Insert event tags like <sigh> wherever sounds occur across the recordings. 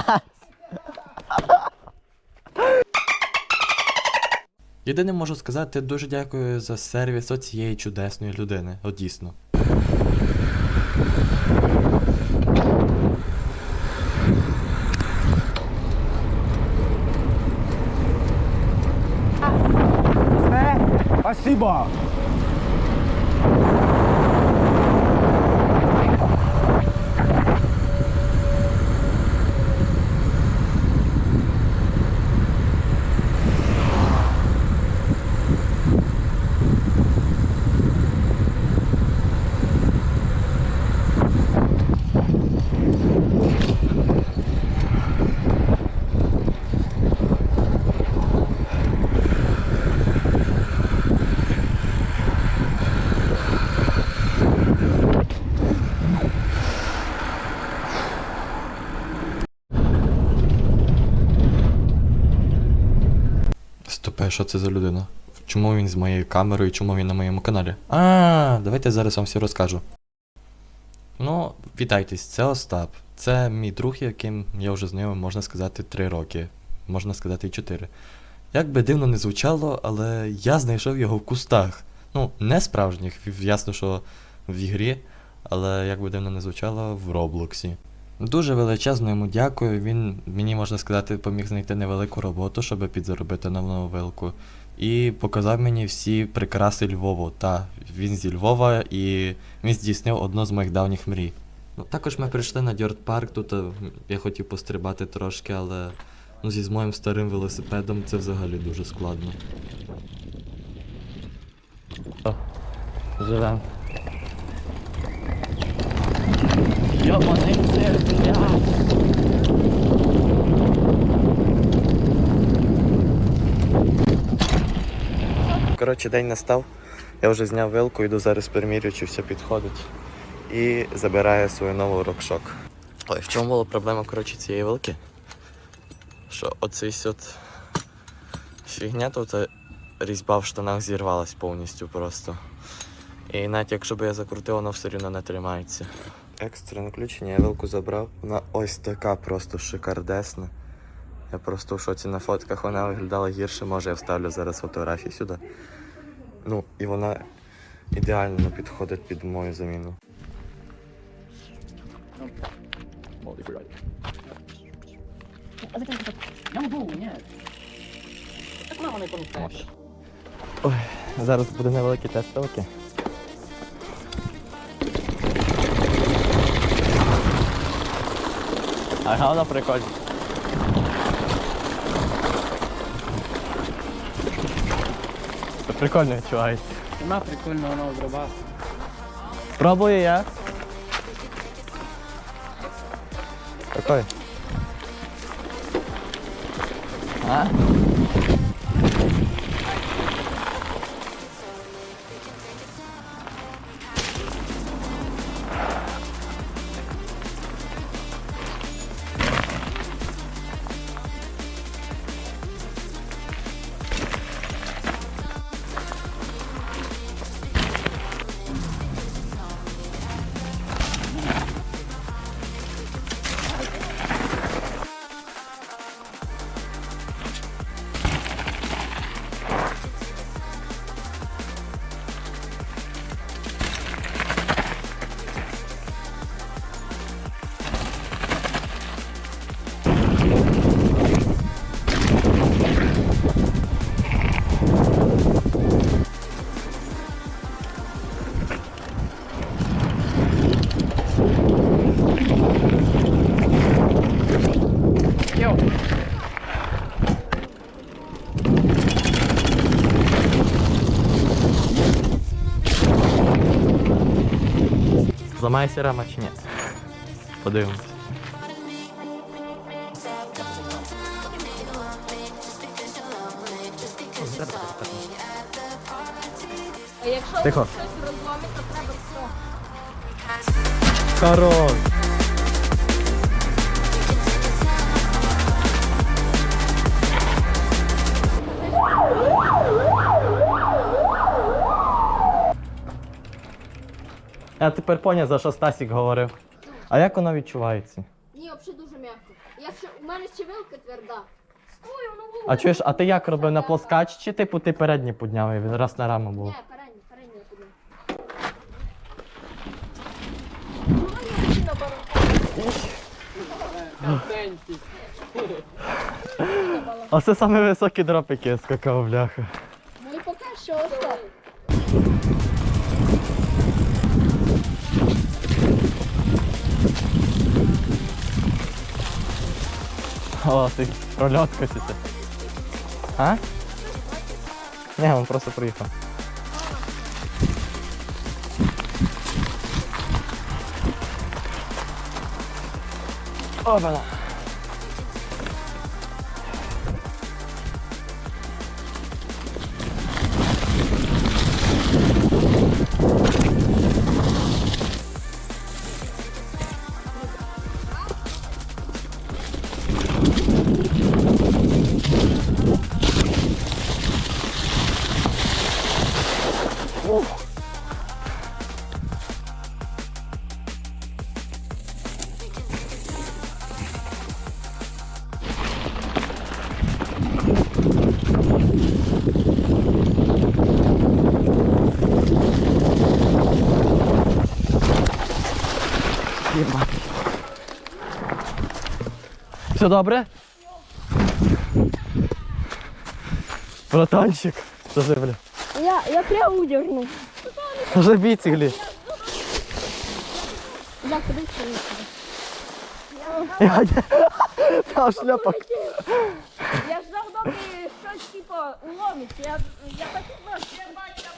<laughs> Єдине можу сказати, дуже дякую за сервіс оцієї чудесної людини. От дійсно. Спасибо! Що це за людина? Чому він з моєю камерою, чому він на моєму каналі? А, давайте зараз вам все розкажу. Ну, вітайтесь, це Остап. Це мій друг, яким я вже знайомий, можна сказати, 3 роки. Можна сказати, і 4. Як би дивно не звучало, але я знайшов його в кустах. Ну, не справжніх, ясно, що в ігрі, але як би дивно не звучало, в Роблоксі. Дуже величезно йому дякую. Він мені можна сказати, поміг знайти невелику роботу, щоб підзаробити на нову вилку. І показав мені всі прикраси Львову. Та він зі Львова і він здійснив одну з моїх давніх мрій. Ну, також ми прийшли на Дьорт Парк. Тут е, я хотів пострибати трошки, але ну, зі з моїм старим велосипедом це взагалі дуже складно. Живем. Йобаний цирк, блядь! Коротше, день настав. Я вже зняв вилку, йду зараз перемірю, чи все підходить. І забираю свою нову рокшок. Ой, в чому була проблема коротше, цієї вилки? Що оцей от фігня тут е, різьба в штанах зірвалась повністю просто. І навіть якщо б я закрутив, воно все рівно не тримається. Екстрене включення, я вилку забрав. Вона ось така просто шикардесна. Я просто в шоці на фотках вона виглядала гірше, може я вставлю зараз фотографії сюди. Ну, і вона ідеально підходить під мою заміну. Ой, зараз буде невеликий тест вилки. Ага, вона прикольна. Це прикольно відчувається. Вона прикольно, вона обрабатує. Пробую я. Какой? А? Зламається рама чи ні? Подивимось. А якщо Тихо. щось розломить, то треба все. Хорош! Я тепер поняв, за що Стасік говорив. А як воно відчувається? Ні, взагалі дуже м'яко. Якщо у мене ще вилка тверда. Стой, воно А чуєш, а ти як робив на плоскач, чи типу ти передній підняв і раз на раму було? Ні, передній, передній я піду. Ну, я йду на барабан. А це саме високі дроп, які я скакав, бляха. Ну і поки що О, ти прольотка чи це. А? Не, він просто приїхав. Опана. Все добре? Братанчик, що ти, бля? Я, я прям удержну. Вже біціглі. Я куди Я Та шляпок. Я ж давно ти щось типу уломить. Я, я так і я бачив.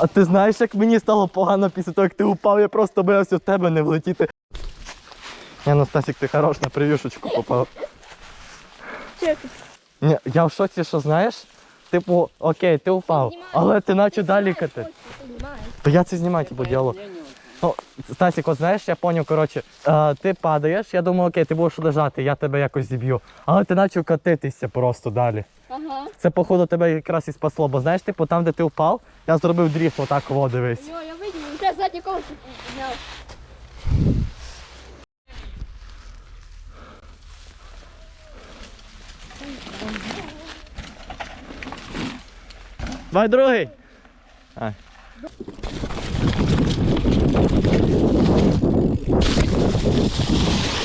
А ти знаєш, як мені стало погано після того, як ти упав, я просто боявся в тебе не влетіти. Ні, ну Стасік, ти хорош на прев'юшечку попав. Ні, я в шоці, що знаєш? Типу, окей, ти упав, але ти наче далі кати. То я це знімаю, типу, діалог. Ну, Стасік, от знаєш, я поняв, коротше, е, ти падаєш, я думаю, окей, ти будеш лежати, я тебе якось зіб'ю. Але ти почав катитися просто далі. Ага. Це, походу, тебе якраз і спасло, бо знаєш, типу, там, де ти впав, я зробив дріфт, отак во, дивись. Йо, я видів, вже задні колесо підняв. Vai, Drohe. Thank